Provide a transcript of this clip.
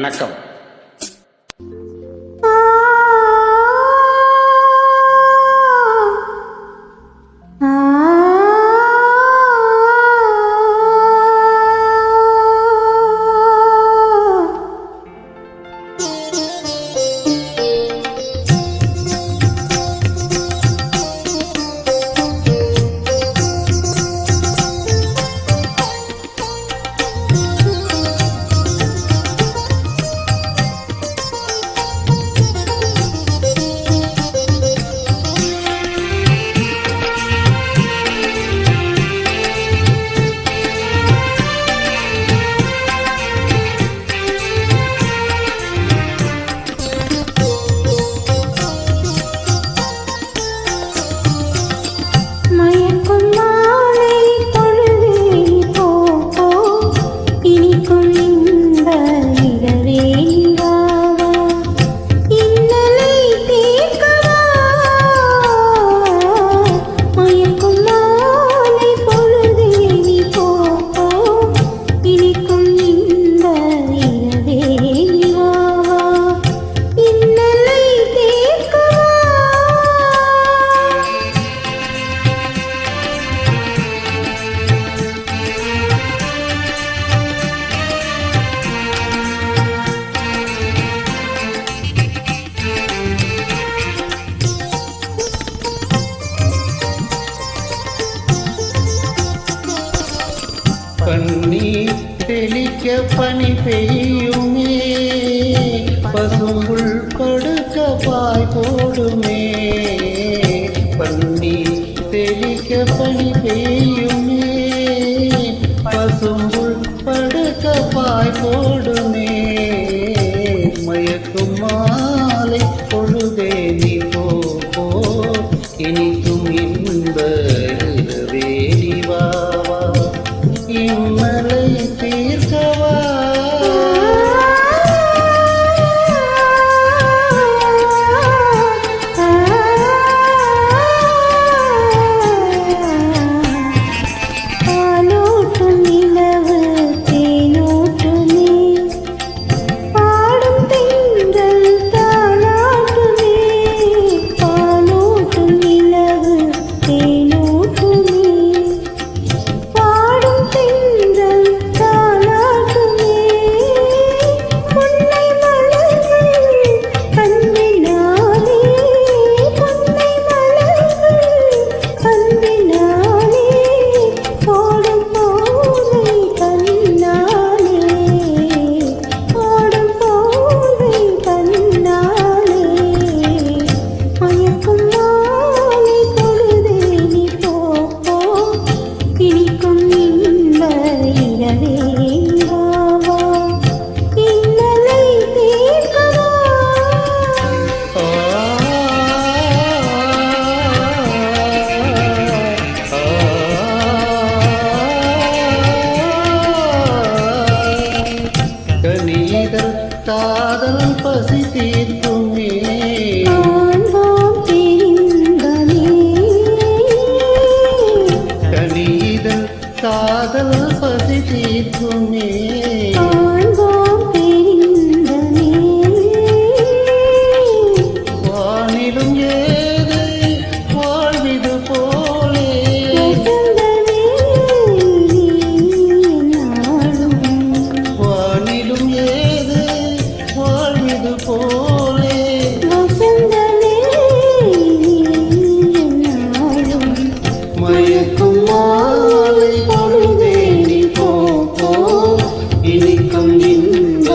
வணக்கம். கண்ணி தெளிக்க பனி பெய்யுமே. பசும்புள் படுக்க பாய் போடுமே. பன்னி தெளிக்க பனி பெய்யுமே. பசும்புள் படுக்க பாய் போடுமே. தீர்க்குமே. கனி இதழ் காதல் பசி தீர்க்குமே. மாலை பொழுதே நீ போக்கோ இனிக்கும் இன்ப